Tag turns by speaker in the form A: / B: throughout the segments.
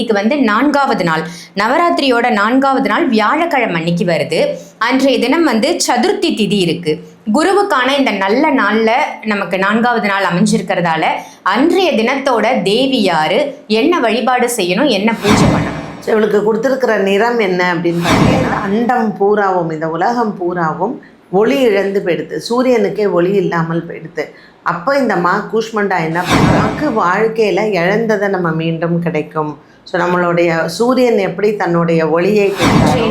A: இன்னைக்கு வந்து நான்காவது நாள். நவராத்திரியோட நான்காவது நாள் வியாழக்கிழமை அன்னைக்கு வருது. அன்றைய தினம் வந்து சதுர்த்தி திதி இருக்கு. குருவுக்கான இந்த நல்ல நாளில் நமக்கு நான்காவது நாள் அமைஞ்சிருக்கிறதால அன்றைய தினத்தோட தேவி யாரு என்ன வழிபாடு செய்யணும் என்ன பூஜை பண்ணணும்?
B: ஸோ இவளுக்கு கொடுத்துருக்கிற நிறம் என்ன அப்படின்னு பார்த்தீங்கன்னா அண்டம் பூராவும் இந்த உலகம் பூராவும் ஒளி இழந்து போயிடுது. சூரியனுக்கே ஒளி இல்லாமல் போயிடுது. அப்போ இந்த மா கூஷ்மண்டா என்ன பண்ணுறாக்கு வாழ்க்கையில் இழந்ததை நம்ம மீண்டும் கிடைக்கும். ஸோ நம்மளுடைய சூரியன் எப்படி தன்னுடைய ஒளியை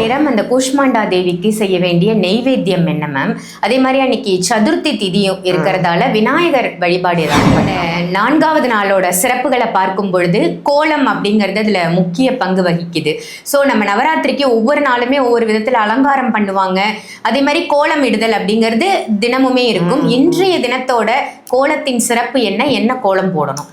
A: நிறம் அந்த கூஷ்மாண்டா தேவிக்கு செய்ய வேண்டிய நெய்வேத்தியம் என்ன மேம் அதே மாதிரி அன்னைக்கு சதுர்த்தி திதியும் இருக்கிறதால விநாயகர் வழிபாடு ஏதாவது நான்காவது நாளோட சிறப்புகளை பார்க்கும் பொழுது கோலம் அப்படிங்கிறது அதுல முக்கிய பங்கு வகிக்குது. ஸோ நம்ம நவராத்திரிக்கு ஒவ்வொரு நாளுமே ஒவ்வொரு விதத்துல அலங்காரம் பண்ணுவாங்க. அதே மாதிரி கோலம் இடுதல் அப்படிங்கிறது தினமுமே இருக்கும். இன்றைய தினத்தோட கோலத்தின் சிறப்பு என்ன? என்ன கோலம் போடணும்?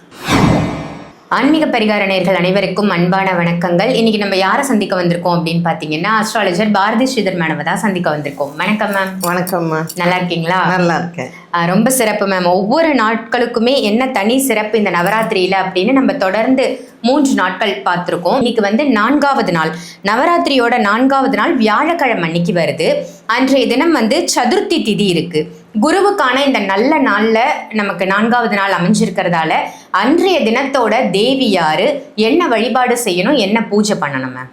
A: ஆன்மீக பரிகார அனைவருக்கும் அன்பான வணக்கங்கள். இன்னைக்கு நம்ம யாரை சந்திக்க வந்திருக்கோம் அப்படின்னு பார்த்தீங்கன்னா அஸ்ட்ராலஜர் பாரதி ஸ்ரீதர் மேடமை தான் சந்திக்க வந்திருக்கோம். வணக்கம் மேம்
B: வணக்கம்மா
A: நல்லா இருக்கீங்களா?
B: நல்லா இருக்கேன்.
A: ரொம்ப சிறப்பு மேம் ஒவ்வொரு நாட்களுக்குமே என்ன தனி சிறப்பு இந்த நவராத்திரியில அப்படின்னு நம்ம தொடர்ந்து மூன்று நாட்கள் பார்த்துருக்கோம். இன்னைக்கு வந்து நான்காவது நாள். நவராத்திரியோட நான்காவது நாள் வியாழக்கிழமை அன்னைக்கு வருது. அன்றைய தினம் வந்து சதுர்த்தி திதி இருக்கு. குருவுக்கான இந்த நல்ல நாளில் நமக்கு நான்காவது நாள் அமைஞ்சிருக்கிறதால அன்றைய தினத்தோட தேவி யாரு? என்ன வழிபாடு செய்யணும்? என்ன பூஜை பண்ணணும் மேம்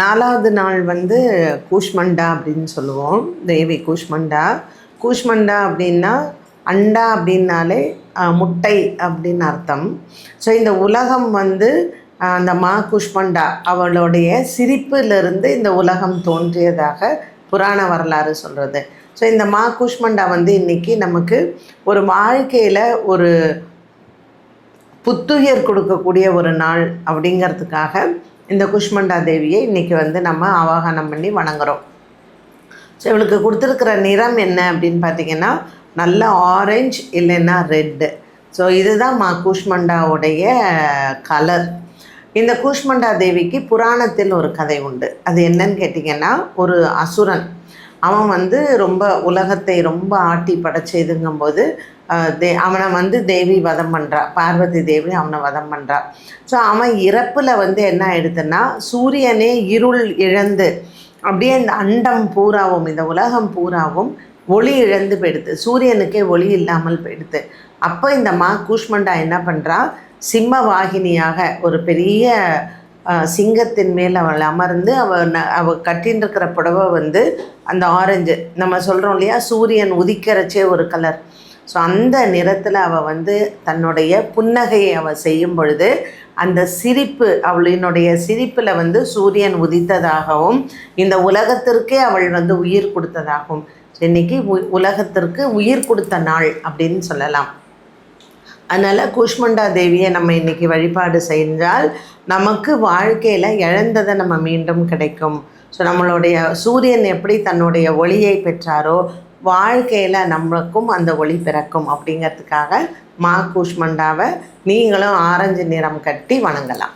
B: நாலாவது நாள் வந்து கூஷ்மண்டா அப்படின்னு சொல்லுவோம். தேவி கூஷ்மண்டா. கூஷ்மண்டா அப்படின்னா அண்டா அப்படின்னாலே முட்டை அப்படின்னு அர்த்தம். ஸோ இந்த உலகம் வந்து அந்த மா கூஷ்மண்டா அவளுடைய சிரிப்பிலிருந்து இந்த உலகம் தோன்றியதாக புராண வரலாறு சொல்கிறது ஸோ இந்த மா கூஷ்மண்டா வந்து இன்றைக்கி நமக்கு ஒரு வாழ்க்கையில் ஒரு புத்துயிர் கொடுக்கக்கூடிய ஒரு நாள் அப்படிங்கிறதுக்காக இந்த குஷ்மண்டா தேவியை இன்றைக்கி வந்து நம்ம ஆவாகனம் பண்ணி வணங்குகிறோம் ஸோ இவளுக்கு கொடுத்துருக்கிற நிறம் என்ன அப்படின்னு பார்த்தீங்கன்னா நல்ல ஆரஞ்சு இல்லைன்னா ரெட்டு ஸோ இதுதான் மா கூஷ்மண்டாவுடைய கலர் இந்த கூஷ்மண்டா தேவிக்கு புராணத்தில் ஒரு கதை உண்டு. அது என்னன்னு கேட்டிங்கன்னா ஒரு அசுரன். அவன் வந்து ரொம்ப உலகத்தை ரொம்ப ஆட்டி படைச்சதுங்கும்போது தே அவனை வந்து தேவி வதம் பண்ணுறா பார்வதி தேவி அவனை வதம் பண்ணுறா ஸோ அவன் இறப்பில் வந்து என்ன ஆயிடுதுன்னா சூரியனே இருள் இழந்து அப்படியே இந்த அண்டம் பூராவும் இந்த உலகம் பூராவும் ஒளி இழந்து போயிடுது. சூரியனுக்கே ஒளி இல்லாமல் போயிடுது. அப்போ இந்த மா கூஷ்மண்டா என்ன பண்ணுறா சிம்ம வாகினியாக ஒரு பெரிய சிங்கத்தின் மேல் அவள் அமர்ந்து அவள் ந அவள் கட்டின்னு இருக்கிற புடவை வந்து அந்த ஆரஞ்சு. நம்ம சொல்கிறோம் இல்லையா? சூரியன் உதிக்கிறச்சே ஒரு கலர் ஸோ அந்த நிறத்தில் அவள் வந்து தன்னுடைய புன்னகையை அவள் செய்யும் பொழுது அந்த சிரிப்பு அவளினுடைய சிரிப்பில் வந்து சூரியன் உதித்ததாகவும் இந்த உலகத்திற்கே அவள் வந்து உயிர் கொடுத்ததாகவும் இன்னைக்கு உ- உலகத்திற்கு உயிர் கொடுத்த நாள் அப்படின்னு சொல்லலாம். அதனால் கூஷ்மண்டா தேவியை நம்ம இன்றைக்கி வழிபாடு செஞ்சால் நமக்கு வாழ்க்கையில் இழந்ததை நம்ம மீண்டும் கிடைக்கும். ஸோ நம்மளுடைய சூரியன் எப்படி தன்னுடைய ஒளியை பெற்றாரோ வாழ்க்கையில் நம்மளுக்கும் அந்த ஒளி பிறக்கும். அப்படிங்கிறதுக்காக மா கூஷ்மண்டாவை நீங்களும் ஆரஞ்சு நிறம் கட்டி வணங்கலாம்.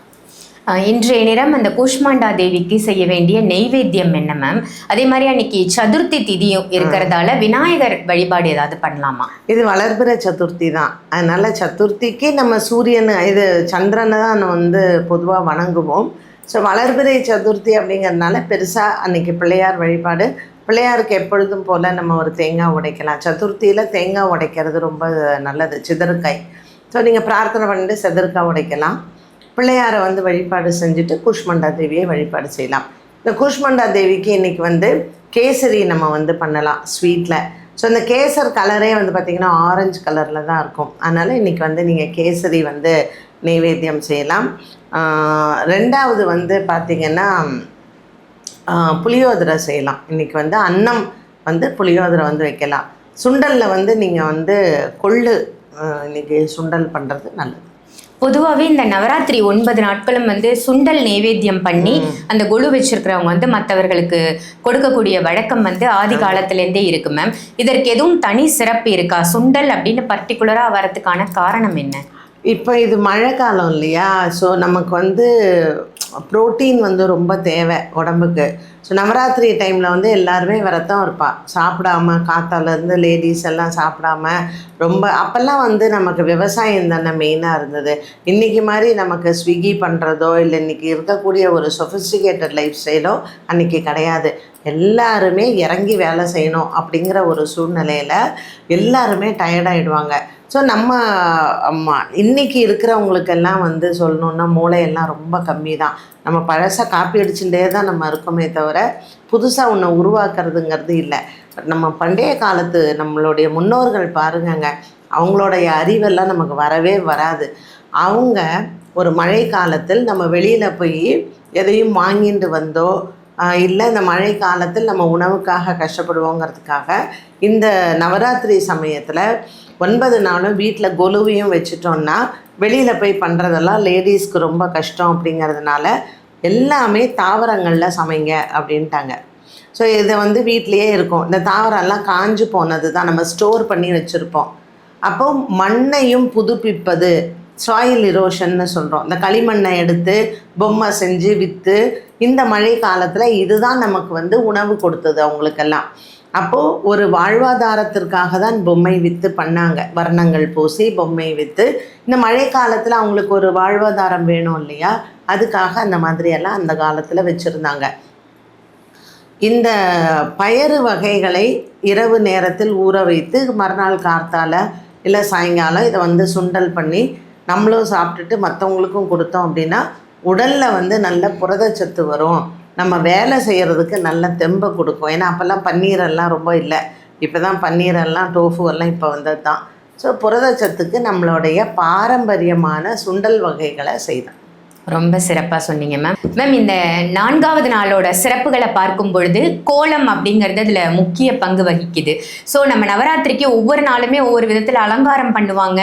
A: இன்றைய நிறம் அந்த கூஷ்மாண்டா தேவிக்கு செய்ய வேண்டிய நெய்வேத்தியம் என்ன மேம் அதே மாதிரி அன்னைக்கு சதுர்த்தி திதியும் இருக்கிறதால விநாயகர் வழிபாடு ஏதாவது பண்ணலாமா?
B: இது வளர்பிற சதுர்த்தி தான். அதனால் சதுர்த்திக்கு நம்ம சூரியன் இது சந்திரனை தான் வந்து பொதுவாக வணங்குவோம். ஸோ வளர்பிறை சதுர்த்தி அப்படிங்கிறதுனால பெருசாக அன்னைக்கு பிள்ளையார் வழிபாடு. பிள்ளையாருக்கு எப்பொழுதும் போல் நம்ம ஒரு தேங்காய் உடைக்கலாம். சதுர்த்தியில் தேங்காய் உடைக்கிறது ரொம்ப நல்லது சிதறுக்காய். ஸோ நீங்கள் பிரார்த்தனை பண்ணிட்டு சிதறுக்காய் உடைக்கலாம். பிள்ளையாரை வந்து வழிபாடு செஞ்சுட்டு குஷ்மண்டா தேவியை வழிபாடு செய்யலாம். இந்த குஷ்மண்டா தேவிக்கு இன்றைக்கி வந்து கேசரி நம்ம வந்து பண்ணலாம் ஸ்வீட்டில் ஸோ இந்த கேசர் கலரே வந்து பார்த்திங்கன்னா ஆரஞ்சு கலரில் தான் இருக்கும். அதனால் இன்றைக்கி வந்து நீங்கள் கேசரி வந்து நைவேத்தியம் செய்யலாம். ரெண்டாவது வந்து பார்த்திங்கன்னா புளியோதரை செய்யலாம். இன்றைக்கி வந்து அன்னம் வந்து புளியோதரை வந்து வைக்கலாம். சுண்டலில் வந்து நீங்கள் வந்து கொள்ளு இன்றைக்கி இன்னைக்கு சுண்டல் பண்ணுறது நல்லது.
A: பொதுவாகவே இந்த நவராத்திரி ஒன்பது நாட்களும் வந்து சுண்டல் நைவேத்தியம் பண்ணி அந்த கொலு வச்சிருக்கிறவங்க வந்து மற்றவர்களுக்கு கொடுக்கக்கூடிய வழக்கம் வந்து ஆதி காலத்திலேருந்தே இருக்கு மேம் இதற்கு எதுவும் தனி சிறப்பு இருக்கா? சுண்டல் அப்படின்னு பர்டிகுலராக வரதுக்கான காரணம் என்ன?
B: இப்போ இது மழை காலம் இல்லையா? ஸோ நமக்கு வந்து ப்ரோட்டீன் வந்து ரொம்ப தேவை உடம்புக்கு. ஸோ நவராத்திரி டைமில் வந்து எல்லாருமே விரதம் இருப்பாள் சாப்பிடாம காத்தாலேருந்து லேடிஸ் எல்லாம் சாப்பிடாம ரொம்ப அப்போல்லாம் வந்து நமக்கு விவசாயம் தானே மெயினாக இருந்தது. இன்றைக்கி மாதிரி நமக்கு ஸ்விக்கி பண்ணுறதோ இல்லை இன்றைக்கி இருக்கக்கூடிய ஒரு சொஃபிஸ்டிகேட்டட் லைஃப் ஸ்டைலோ அன்றைக்கி கிடையாது. எல்லாருமே இறங்கி வேலை செய்யணும் அப்படிங்கிற ஒரு சூழ்நிலையில் எல்லாருமே டயர்டாகிடுவாங்க ஸோ நம்ம அம்மா இன்னைக்கு இருக்கிறவங்களுக்கெல்லாம் வந்து சொல்லணுன்னா மூளையெல்லாம் ரொம்ப கம்மி தான் நம்ம பழசாக காப்பி அடிச்சுட்டே தான் நம்ம இருக்கோமே தவிர புதுசாக ஒன்று உருவாக்குறதுங்கிறது இல்லை. நம்ம பண்டைய காலத்து நம்மளுடைய முன்னோர்கள் பாருங்கங்க அவங்களுடைய அறிவெல்லாம் நமக்கு வரவே வராது. அவங்க ஒரு மழை காலத்தில் நம்ம வெளியில் போய் எதையும் வாங்கிட்டு வந்தோ இல்லை இந்த மழை காலத்தில் நம்ம உணவுக்காக கஷ்டப்படுவோங்கிறதுக்காக இந்த நவராத்திரி சமயத்தில் ஒன்பது நாளும் வீட்டில் கொலுவையும் வச்சுட்டோம்னா வெளியில் போய் பண்ணுறதெல்லாம் லேடிஸ்க்கு ரொம்ப கஷ்டம் அப்படிங்கிறதுனால எல்லாமே தாவரங்களில் சமைங்க அப்படின்ட்டாங்க. ஸோ இதை வந்து வீட்டிலையே இருக்கும். இந்த தாவரம்லாம் காஞ்சு போனது தான் நம்ம ஸ்டோர் பண்ணி வச்சுருப்போம். அப்போ மண்ணையும் புதுப்பிப்பது சாயில் இரோஷன்னு சொல்கிறோம் இந்த களிமண்ணை எடுத்து பொம்மை செஞ்சு விற்று இந்த மழை காலத்தில் இதுதான் நமக்கு வந்து உணவு கொடுத்தது அவங்களுக்கெல்லாம். அப்போது ஒரு வாழ்வாதாரத்திற்காக தான் பொம்மை விற்று பண்ணாங்க. வர்ணங்கள் பூசி பொம்மை விற்று இந்த மழை காலத்தில் அவங்களுக்கு ஒரு வாழ்வாதாரம் வேணும் இல்லையா? அதுக்காக அந்த மாதிரியெல்லாம் அந்த காலத்தில் வச்சுருந்தாங்க. இந்த பயறு வகைகளை இரவு நேரத்தில் ஊற வைத்து மறுநாள் கார்த்தால இல்லை சாயங்காலம் இதை வந்து சுண்டல் பண்ணி நம்மளும் சாப்பிட்டுட்டு மற்றவங்களுக்கும் கொடுத்தோம் அப்படின்னா உடலில் வந்து நல்ல புரதச்சத்து வரும். நம்ம வேலை செய்கிறதுக்கு நல்ல தெம்பை கொடுக்கும். ஏன்னா அப்போல்லாம் பன்னீரெல்லாம் ரொம்ப இல்லை. இப்போ தான் பன்னீரெல்லாம் டோஃபு எல்லாம் இப்போ வந்தது தான் ஸோ புரதச்சத்துக்கு நம்மளுடைய பாரம்பரியமான சுண்டல் வகைகளை செய்தோம்
A: ரொம்ப சிறப்பா சொன்னீங்க மேம் மேம் இந்த நான்காவது நாளோட சிறப்புகளை பார்க்கும் பொழுது கோலம் அப்படிங்கிறது அதுல முக்கிய பங்கு வகிக்குது. ஸோ நம்ம நவராத்திரிக்கு ஒவ்வொரு நாளுமே ஒவ்வொரு விதத்துல அலங்காரம் பண்ணுவாங்க.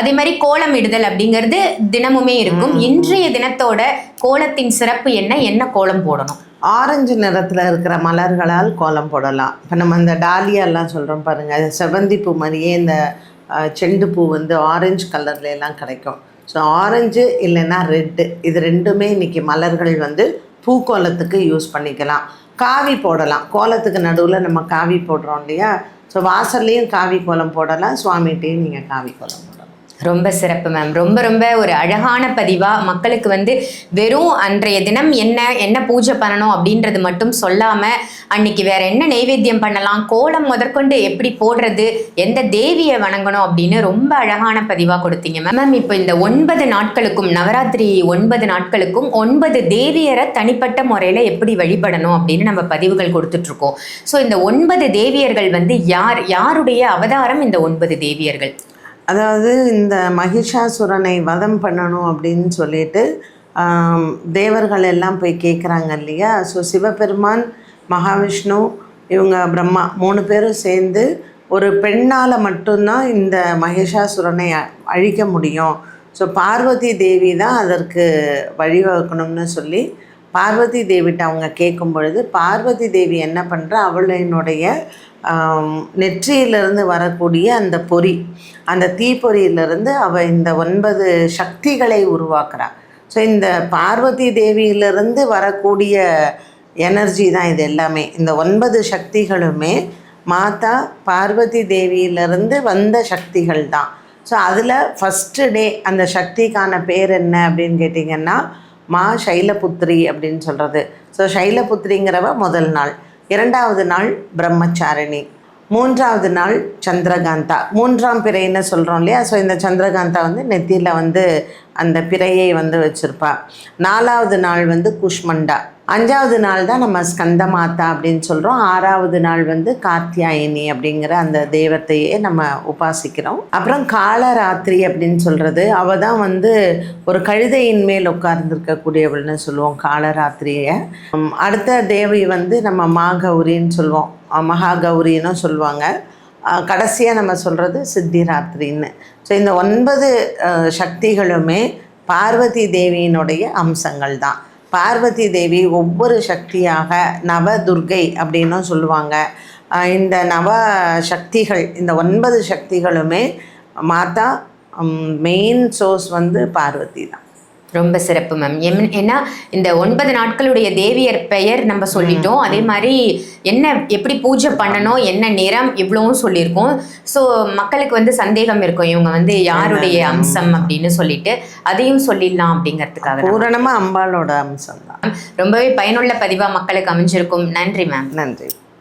A: அதே மாதிரி கோலம் இடுதல் அப்படிங்கிறது தினமுமே இருக்கும். இன்றைய தினத்தோட கோலத்தின் சிறப்பு என்ன? என்ன கோலம் போடணும்?
B: ஆரஞ்சு நிறத்தில் இருக்கிற மலர்களால் கோலம் போடலாம். இப்போ நம்ம இந்த டாலியாலாம் சொல்கிறோம் பாருங்கள் செவந்தி பூ மாதிரியே இந்த செண்டு பூ வந்து ஆரஞ்சு கலர்ல எல்லாம் கிடைக்கும். ஸோ ஆரஞ்சு இல்லைன்னா ரெட்டு இது ரெண்டுமே இன்றைக்கி மலர்கள் வந்து பூக்கோலத்துக்கு யூஸ் பண்ணிக்கலாம். காவி போடலாம். கோலத்துக்கு நடுவில் நம்ம காவி போடுறோம் இல்லையா? ஸோ வாசல்லையும் காவி கோலம் போடலாம். சுவாமிகிட்டையும் நீங்கள் காவி கோலம் போடலாம்
A: ரொம்ப சிறப்பு மேம் ரொம்ப ரொம்ப ஒரு அழகான பதிவாக மக்களுக்கு வந்து வெறும் அன்றைய தினம் என்ன என்ன பூஜை பண்ணணும் அப்படின்றது மட்டும் சொல்லாமல் அன்னைக்கு வேற என்ன நைவேத்தியம் பண்ணலாம் கோலம் முதற்கொண்டு எப்படி போடுறது எந்த தேவியை வணங்கணும் அப்படின்னு ரொம்ப அழகான பதிவாக கொடுத்தீங்க மேம் மேம் இப்போ இந்த ஒன்பது நாட்களுக்கும் நவராத்திரி ஒன்பது நாட்களுக்கும் ஒன்பது தேவியரை தனிப்பட்ட முறையில் எப்படி வழிபடணும் அப்படின்னு நம்ம பதிவுகள் கொடுத்துட்ருக்கோம். ஸோ இந்த ஒன்பது தேவியர்கள் வந்து யார் யாருடைய அவதாரம் இந்த ஒன்பது தேவியர்கள்?
B: அதாவது இந்த மகிஷாசுரனை வதம் பண்ணணும் அப்படின்னு சொல்லிட்டு தேவர்கள் எல்லாம் போய் கேட்குறாங்க இல்லையா? ஸோ சிவபெருமான் மகாவிஷ்ணு இவங்க பிரம்மா மூணு பேரும் சேர்ந்து ஒரு பெண்ணால் மட்டும்தான் இந்த மகிஷாசுரனை அழிக்க முடியும். ஸோ பார்வதி தேவி தான் அதற்கு வழிவகுக்கணும்னு சொல்லி பார்வதி தேவிட்ட அவங்க கேட்கும் பொழுது பார்வதி தேவி என்ன பண்ணுறா அவளினுடைய நெற்றியிலிருந்து வரக்கூடிய அந்த பொறி. அந்த தீப்பொறியிலிருந்து அவள் இந்த ஒன்பது சக்திகளை உருவாக்குறாள் ஸோ இந்த பார்வதி தேவியிலிருந்து வரக்கூடிய எனர்ஜி தான் இது எல்லாமே. இந்த ஒன்பது சக்திகளுமே மாதா பார்வதி தேவியிலிருந்து வந்த சக்திகள் தான். ஸோ அதில் ஃபஸ்ட்டு டே அந்த சக்திக்கான பேர் என்ன அப்படின்னு கேட்டிங்கன்னா மா சைலபுத்ரி அப்படின்னு சொல்கிறது ஸோ சைலபுத்ரிங்கிறவ முதல் நாள். இரண்டாவது நாள் பிரம்மச்சாரிணி. மூன்றாவது நாள் சந்திரகாந்தா. மூன்றாம் பிறைன்னு சொல்கிறோம் இல்லையா? ஸோ இந்த சந்திரகாந்தா வந்து நெத்தியில் வந்து அந்த பிறையை வந்து வச்சுருப்பா. நாலாவது நாள் வந்து குஷ்மண்டா. அஞ்சாவது நாள் தான் நம்ம ஸ்கந்தமாதா அப்படின்னு சொல்கிறோம் ஆறாவது நாள் வந்து கார்த்தியாயினி அப்படிங்கிற அந்த தெய்வத்தையே நம்ம உபாசிக்கிறோம். அப்புறம் காலராத்திரி அப்படின்னு சொல்கிறது அவள் தான் வந்து ஒரு கழுதையின் மேல் உட்கார்ந்துருக்கக்கூடியவள்னு சொல்லுவோம் காலராத்திரியை. அடுத்த தேவி வந்து நம்ம மாகௌரின்னு சொல்லுவோம். அஹ் மகாகௌரின்னு சொல்லுவாங்க. கடைசியாக நம்ம சொல்கிறது சித்திராத்திரின்னு. ஸோ இந்த ஒன்பது சக்திகளுமே பார்வதி தேவியினுடைய அம்சங்கள் தான். பார்வதி தேவி ஒவ்வொரு சக்தியாக நவ துர்கை அப்படின்னும் சொல்லுவாங்க இந்த நவ சக்திகள் இந்த ஒன்பது சக்திகளுமே மாதா மெயின் சோர்ஸ் வந்து பார்வதி தான்.
A: ரொம்ப சிறப்பு மேம் ஏன்னா இந்த ஒன்பது நாட்களுடைய தேவியர் பெயர் நம்ம சொல்லிட்டோம். அதே மாதிரி என்ன எப்படி பூஜை பண்ணணும் என்ன நிறம் இவ்வளவும் சொல்லியிருக்கோம். ஸோ மக்களுக்கு வந்து சந்தேகம் இருக்கும். இவங்க வந்து யாருடைய அம்சம் அப்படின்னு சொல்லிட்டு அதையும் சொல்லிடலாம் அப்படிங்கிறதுக்காக.
B: பூரணமாக அம்பாளோட அம்சம் தான்
A: ரொம்பவே பயனுள்ள பதிவா மக்களுக்கு அமைஞ்சிருக்கும். நன்றி மேம்
B: நன்றி.